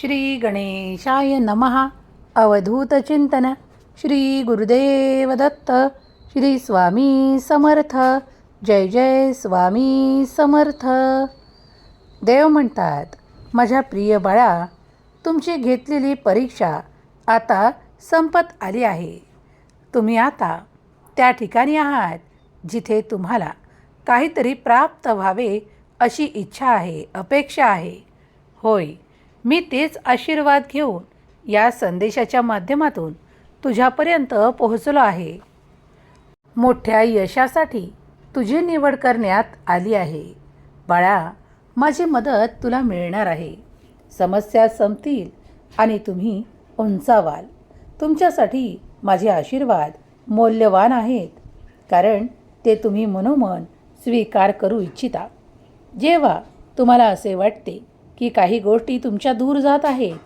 श्री गणेशाय नमः अवधूतचिंतन श्री गुरुदेव दत्त. श्री स्वामी समर्थ. जय जय स्वामी समर्थ. देव म्हणतात माझ्या प्रिय बाळा तुमची घेतलेली परीक्षा आता संपत आली आहे. तुम्ही आता त्या ठिकाणी आहात जिथे तुम्हाला काहीतरी प्राप्त व्हावे अशी इच्छा आहे अपेक्षा आहे. होय मी तेच आशीर्वाद घेऊन या संदेशाच्या माध्यमातून तुझ्यापर्यंत पोहोचलो आहे. मोठ्या यशासाठी तुझी निवड करण्यात आली आहे. बाळा माझी मदत तुला मिळणार आहे. समस्या संपतील आणि तुम्ही उंचावाल. तुमच्यासाठी माझे आशीर्वाद मौल्यवान आहेत कारण ते तुम्ही मनोमन स्वीकार करू इच्छिता. जेव्हा तुम्हाला असे वाटते की काही गोष्टी तुमच्या दूर जात आहेत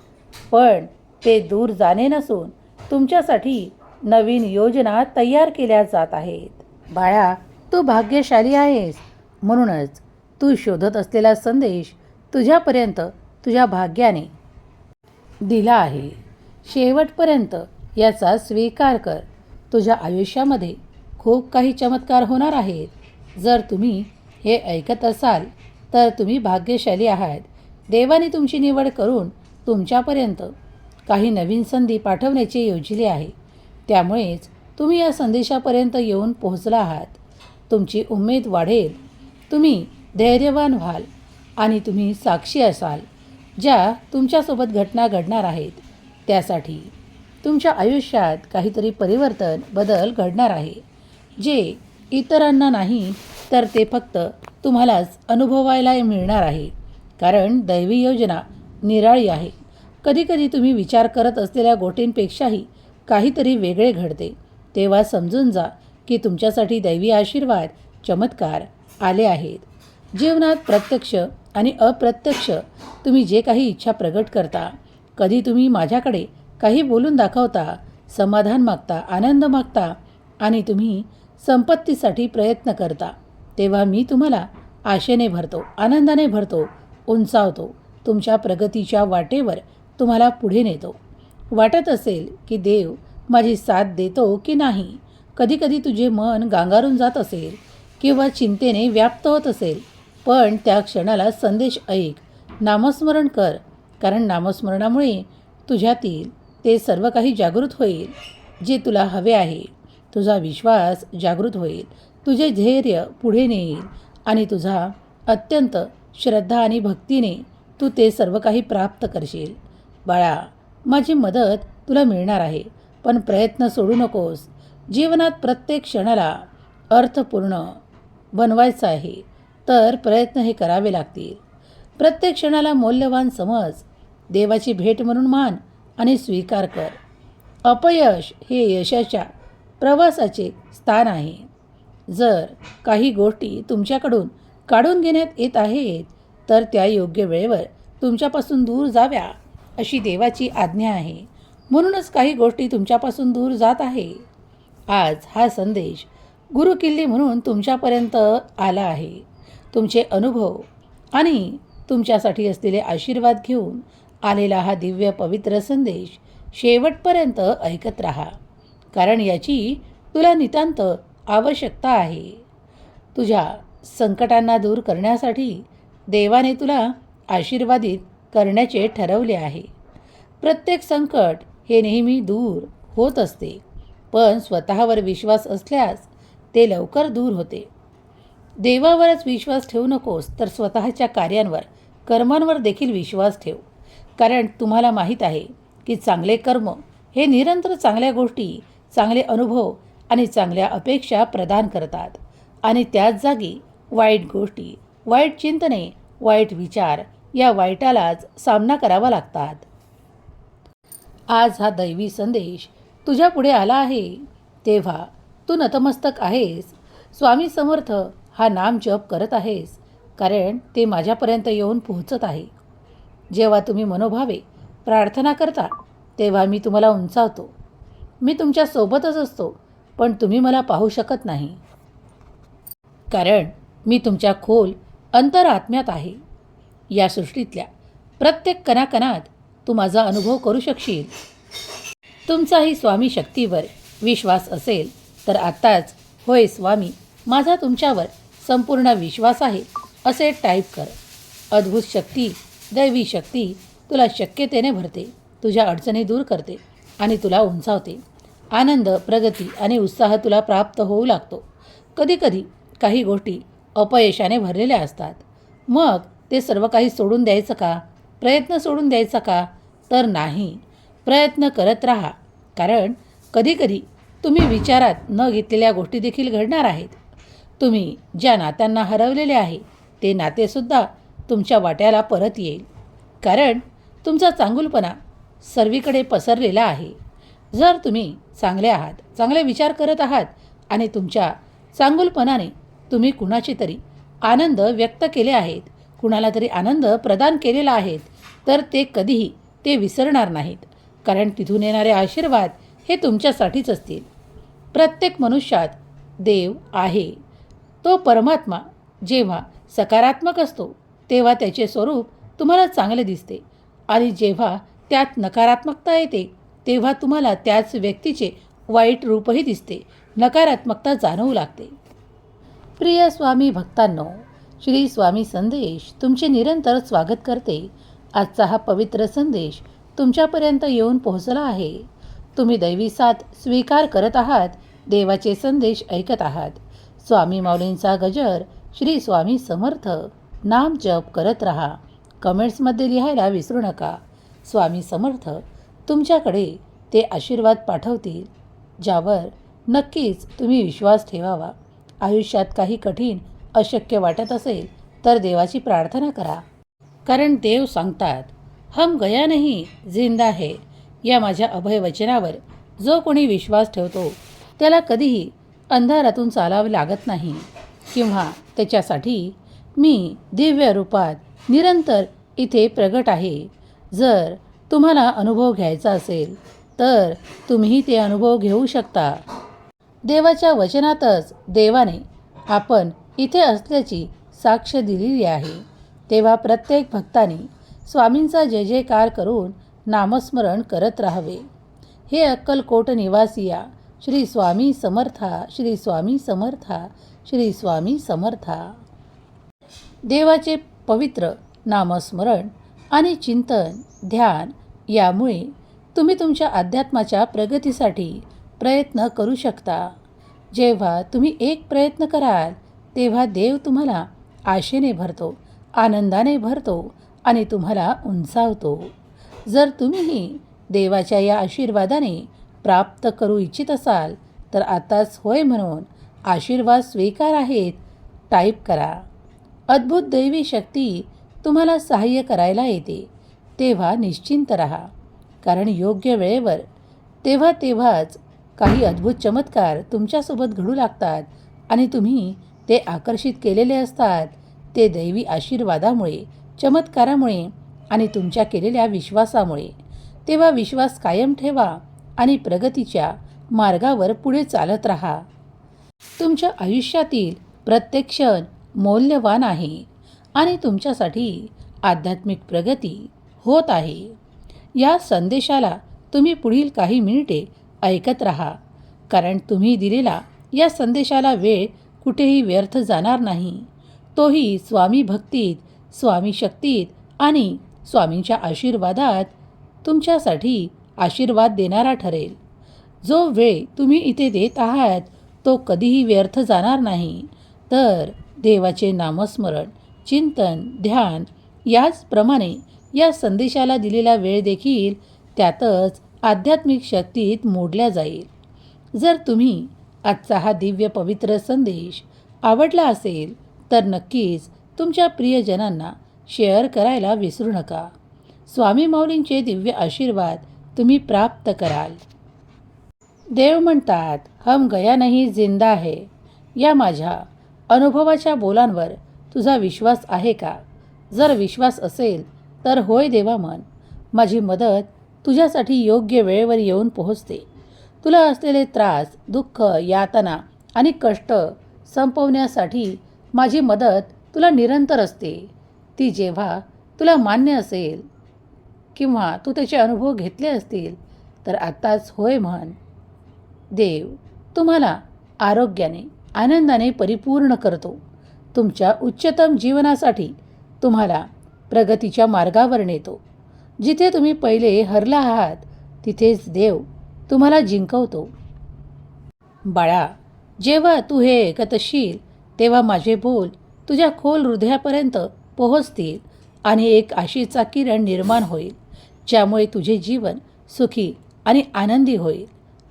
पण ते दूर जाणे नसून तुमच्यासाठी नवीन योजना तयार केल्या जात आहेत. बाळा तू भाग्यशाली आहेस. म्हणूनच तू शोधत असलेला संदेश तुझ्यापर्यंत तुझ्या भाग्याने दिला आहे. शेवटपर्यंत याचा स्वीकार कर. तुझ्या आयुष्यामध्ये खूप काही चमत्कार होणार आहेत. जर तुम्ही हे ऐकत असाल तर तुम्ही भाग्यशाली आहात. देवाने तुमची निवड करून तुमच्यापर्यंत काही नवीन संधी पाठवण्याची योजले आहे. त्यामुळेच तुम्ही या संदेशापर्यंत येऊन पोहोचला आहात. तुमची उमेद वाढेल. तुम्ही धैर्यवान व्हाल आणि तुम्ही साक्षी असाल ज्या तुमच्यासोबत घटना घडणार आहेत. त्यासाठी तुमच्या आयुष्यात काहीतरी परिवर्तन बदल घडणार आहे. जे इतरांना नाही तर ते फक्त तुम्हालाच अनुभवायला मिळणार आहे. कारण दैवी योजना निराळी आहे. कधीकधी तुम्ही विचार करत असलेल्या गोटींपेक्षाही काहीतरी वेगळे घडते. तेव्हा समजून जा की तुमच्यासाठी दैवी आशीर्वाद चमत्कार आले आहेत. जीवनात प्रत्यक्ष आणि अप्रत्यक्ष तुम्ही जे काही इच्छा प्रगट करता कधी तुम्ही माझ्याकडे काही बोलून दाखवता समाधान मागता आनंद मागता आणि तुम्ही संपत्तीसाठी प्रयत्न करता तेव्हा मी तुम्हाला आशेने भरतो आनंदाने भरतो उंचावतो. तुमच्या प्रगतीच्या वाटेवर तुम्हाला पुढे नेतो. वाटत असेल की देव माझी साथ देतो की नाही? कधीकधी तुझे मन गांगारून जात असेल किंवा चिंतेने व्याप्त होत असेल. पण त्या क्षणाला संदेश ऐक. नामस्मरण कर. कारण नामस्मरणामुळे तुझ्यातील ते सर्व काही जागृत होईल जे तुला हवे आहे. तुझा विश्वास जागृत होईल. तुझे धैर्य पुढे नेईल आणि तुझा अत्यंत श्रद्धा आणि भक्तीने तू ते सर्व काही प्राप्त करशील. बाळा माझी मदत तुला मिळणार आहे पण प्रयत्न सोडू नकोस. जीवनात प्रत्येक क्षणाला अर्थपूर्ण बनवायचं आहे तर प्रयत्न हे करावे लागतील. प्रत्येक क्षणाला मौल्यवान समज देवाची भेट म्हणून मान आणि स्वीकार कर. अपयश हे यशाच्या प्रवासाचे स्थान आहे. जर काही गोष्टी तुमच्याकडून काढून घेण्यात येत आहेत तर त्या योग्य वेळेवर तुमच्यापासून दूर जाव्या अशी देवाची आज्ञा आहे. म्हणूनच काही गोष्टी तुमच्यापासून दूर जात आहे आज हा संदेश गुरुकिल्ली म्हणून तुमच्यापर्यंत आला आहे. तुमचे अनुभव आणि तुमच्यासाठी असलेले आशीर्वाद घेऊन आलेला हा दिव्य पवित्र संदेश शेवटपर्यंत ऐकत राहा कारण याची तुला नितांत आवश्यकता आहे. तुझ्या संकटांना दूर करण्यासाठी देवाने तुला आशीर्वादित करण्याचे ठरवले आहे. प्रत्येक संकट हे नेहमी दूर होत असते पण स्वतःवर विश्वास असल्यास ते लवकर दूर होते. देवावरच विश्वास ठेवू नकोस तर स्वतःच्या कार्यांवर कर्मांवर देखील विश्वास ठेव. कारण तुम्हाला माहीत आहे की चांगले कर्म हे निरंतर चांगल्या गोष्टी चांगले अनुभव आणि चांगल्या अपेक्षा प्रदान करतात. आणि त्याच जागी वाईट गोष्टी वाईट चिंतने वाईट विचार या वाईटालाच सामना करावा लागतात. आज हा दैवी संदेश तुझ्या पुढे आला आहे. तेव्हा तू नतमस्तक आहेस. स्वामी समर्थ हा नाम जप करत आहेस कारण ते माझ्यापर्यंत येऊन पोहोचत आहे. जेव्हा तुम्ही मनोभावे प्रार्थना करता तेव्हा मी तुम्हाला उंचावतो. मी तुमच्या सोबतच असतो पण तुम्ही मला पाहू शकत नाही. कारण मी तुमच्या खोल अंतरात्म्यात आहे. या सृष्टीतल्या प्रत्येक कणाकणात तू माझा अनुभव करू शकशील. तुमचाही स्वामी शक्तीवर विश्वास असेल तर आत्ताच होय स्वामी माझा तुमच्यावर संपूर्ण विश्वास आहे असे टाईप कर. अद्भुत शक्ती दैवी शक्ती तुला शक्यतेने भरते तुझ्या अडचणी दूर करते आणि तुला उंचावते. आनंद प्रगती आणि उत्साह तुला प्राप्त होऊ लागतो. कधीकधी काही गोष्टी अपयशाने भरलेल्या असतात. मग ते सर्व काही सोडून द्यायचं का? प्रयत्न सोडून द्यायचा का? तर नाही. प्रयत्न करत राहा. कारण कधीकधी तुम्ही विचारात न घेतलेल्या गोष्टी देखील घडणार आहेत. तुम्ही ज्या नात्यांना हरवलेले आहे ते नातेसुद्धा तुमच्या वाट्याला परत येईल. कारण तुमचा चांगुलपणा सर्वीकडे पसरलेला आहे. जर तुम्ही चांगले आहात चांगले विचार करत आहात आणि तुमच्या चांगुलपणाने तुम्ही कुणाची तरी आनंद व्यक्त केले आहेत. कुणाला तरी आनंद प्रदान केलेला आहेत. तर ते कधीही ते विसरणार नाहीत. कारण तिथून येणारे आशीर्वाद हे तुमच्यासाठीच असतील. प्रत्येक मनुष्यात देव आहे. तो परमात्मा जेव्हा सकारात्मक असतो तेव्हा त्याचे स्वरूप तुम्हाला चांगले दिसते. आणि जेव्हा त्यात नकारात्मकता येते तेव्हा तुम्हाला त्याच व्यक्तीचे वाईट रूपही दिसते. नकारात्मकता जाणवू लागते. प्रिय स्वामी भक्तांनो श्री स्वामी संदेश तुमचे निरंतर स्वागत करते. आजचा हा पवित्र संदेश तुमच्यापर्यंत येऊन पोहोचला आहे. तुम्ही दैवी साथ स्वीकार करत आहात देवाचे संदेश ऐकत आहात. स्वामी माऊलींचा गजर श्री स्वामी समर्थ. नाम जप करत राहा. कमेंट्समध्ये लिहायला विसरू नका. स्वामी समर्थ तुमच्याकडे ते आशीर्वाद पाठवतील ज्यावर नक्कीच तुम्ही विश्वास ठेवावा. आयुष्यात काही कठीण अशक्य वाटत असेल तर देवाची प्रार्थना करा. कारण देव सांगतात हम गया नाही जिंदा है. या माझ्या अभय वचनावर जो कोणी विश्वास ठेवतो त्याला कधीही अंधारातून चालावे लागत नाही. किंवा त्याच्यासाठी मी दिव्य रूपात निरंतर इथे प्रगट आहे. जर तुम्हाला अनुभव घ्यायचा असेल तर तुम्ही ते अनुभव घेऊ शकता. देवाच्या वचनातच देवाने आपण इथे असल्याची साक्ष दिलेली आहे. तेव्हा प्रत्येक भक्ताने स्वामींचा जय जयकार करून नामस्मरण करत राहावे. हे अक्कलकोट निवासिया श्री स्वामी समर्था श्री स्वामी समर्था श्री स्वामी समर्था. देवाचे पवित्र नामस्मरण आणि चिंतन ध्यान यामुळे तुम्ही तुमच्या अध्यात्माच्या प्रगतीसाठी प्रयत्न करू शकता. जेव्हा तुम्ही एक प्रयत्न कराल तेव्हा देव तुम्हाला आशेने भरतो आनंदाने भरतो आणि तुम्हाला उंचावतो. जर तुम्हीही देवाच्या या आशीर्वादाने प्राप्त करू इच्छित असाल तर आताच होय म्हणून आशीर्वाद स्वीकार आहेत टाईप करा. अद्भुत दैवी शक्ती तुम्हाला सहाय्य करायला येते तेव्हा निश्चिंत राहा. कारण योग्य वेळेवर तेव्हा तेव्हाच काही अद्भुत चमत्कार तुमच्यासोबत घडू लागतात आणि तुम्ही ते आकर्षित केलेले असतात. ते दैवी आशीर्वादामुळे चमत्कारामुळे आणि तुमच्या केलेल्या विश्वासामुळे. तेव्हा विश्वास कायम ठेवा आणि प्रगतीच्या मार्गावर पुढे चालत राहा. तुमच्या आयुष्यातील प्रत्येक क्षण मौल्यवान आहे आणि तुमच्यासाठी आध्यात्मिक प्रगती होत आहे. या संदेशाला तुम्ही पुढील काही मिनिटे ऐकत रहा. कारण तुम्ही दिलेला या संदेशाला वेळ कुठेही व्यर्थ जाणार नाही. तोही स्वामी भक्तीत स्वामी शक्तीत आणि स्वामींच्या आशीर्वादात तुमच्यासाठी आशीर्वाद देणारा ठरेल. जो वेळ तुम्ही इथे देत आहात तो कधीही व्यर्थ जाणार नाही. तर देवाचे नामस्मरण चिंतन ध्यान याचप्रमाणे या संदेशाला दिलेला वेळ देखील त्यातच आध्यात्मिक शक्तीत मोडल्या जाईल. जर तुम्ही आजचा हा दिव्य पवित्र संदेश आवडला असेल तर नक्कीच तुमच्या प्रियजनांना शेअर करायला विसरू नका. स्वामी माऊलींचे दिव्य आशीर्वाद तुम्ही प्राप्त कराल. देव म्हणतात हम गया नाही जिंदा है. या माझ्या अनुभवाच्या बोलांवर तुझा विश्वास आहे का? जर विश्वास असेल तर होय देवा मन माझी मदत तुझ्यासाठी योग्य वेळेवर येऊन पोहोचते. तुला असलेले त्रास दुःख यातना आणि कष्ट संपवण्यासाठी माझी मदत तुला निरंतर असते. ती जेव्हा तुला मान्य असेल किंवा तू त्याचे अनुभव घेतले असतील तर आत्ताच होय म्हण. देव तुम्हाला आरोग्याने आनंदाने परिपूर्ण करतो. तुमच्या उच्चतम जीवनासाठी तुम्हाला प्रगतीच्या मार्गावर नेतो. जिथे तुम्ही पहिले हरला आहात तिथेच देव तुम्हाला जिंकवतो. बाळा जेव्हा तू हे ऐकत असशील तेव्हा माझे बोल तुझ्या खोल हृदयापर्यंत पोहोचतील आणि एक आशेचा किरण निर्माण होईल ज्यामुळे तुझे जीवन सुखी आणि आनंदी होईल.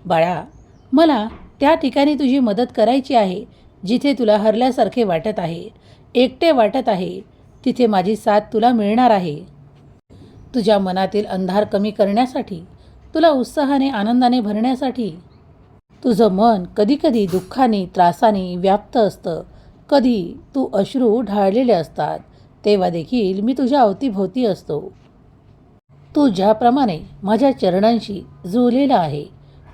बाळा मला त्या ठिकाणी तुझी मदत करायची आहे जिथे तुला हरल्यासारखे वाटत आहे. एकटे वाटत आहे तिथे माझी साथ तुला मिळणार आहे. तुझ्या मनातील अंधार कमी करण्यासाठी तुला उत्साहाने आनंदाने भरण्यासाठी तुझं मन कधीकधी दुःखाने त्रासाने व्याप्त असतं. कधी तू अश्रू ढाळलेले असतात तेव्हा देखील मी तुझ्या अवतीभोवती असतो. तू ज्याप्रमाणे माझ्या चरणांशी जुळलेला आहे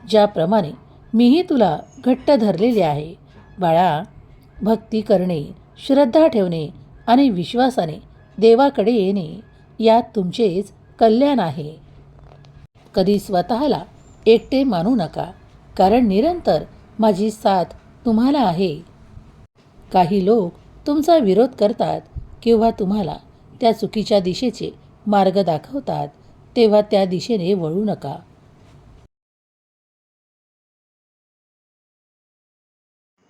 ज्याप्रमाणे मीही तुला घट्ट धरलेले आहे. बाळा भक्ती करणे श्रद्धा ठेवणे आणि विश्वासाने देवाकडे येणे यात तुमचेच कल्याण आहे. कधी स्वतःला एकटे मानू नका कारण निरंतर माझी साथ तुम्हाला आहे. काही लोक तुमचा विरोध करतात किंवा तुम्हाला त्या चुकीच्या दिशेचे मार्ग दाखवतात तेव्हा त्या दिशेने वळू नका.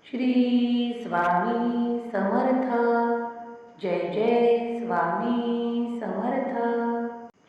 श्री स्वामी समर्थ. जय जय स्वामी